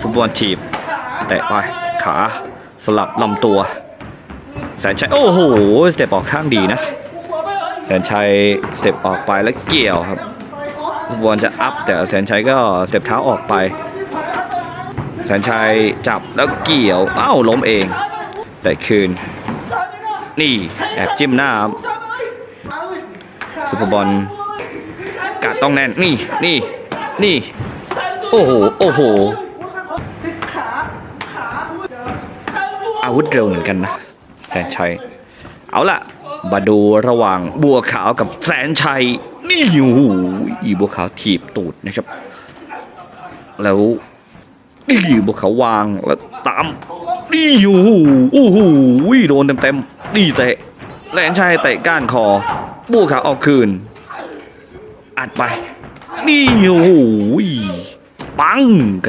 สุบวนทีบแตะไปขาสลับลำตัว แสนชัย โอ้โหสเต็ปออกข้างดีนะ แสนชัยสเต็ปออกไปแล้วเกี่ยวครับสุบวนจะอัพแต่แสนชัยก็สเต็ปเท้าออกไป แสนชัยจับแล้วเกี่ยวอ้าวล้มเอง แต่คืน นี่แอบจิ้มหน้าครับซุปเปอร์บอลกัดต้องแน่น นี่นี่นี่ โอ้โห โอ้โห อาวุธเร็วเหมือนกันนะแสนชัย เอาล่ะมาดูระหว่างบัวขาวกับแสนชัย นี่โอ้โหบัวขาวถีบตูดนะครับ แล้วนี่บัวขาววางแล้วตามนี่โอ้โหโอ้โหโดนเต็มๆนี่เตะแสนชัยเตะก้านคอ บัวขาวเอาคืน อัดไป นี่โอ้โหปัง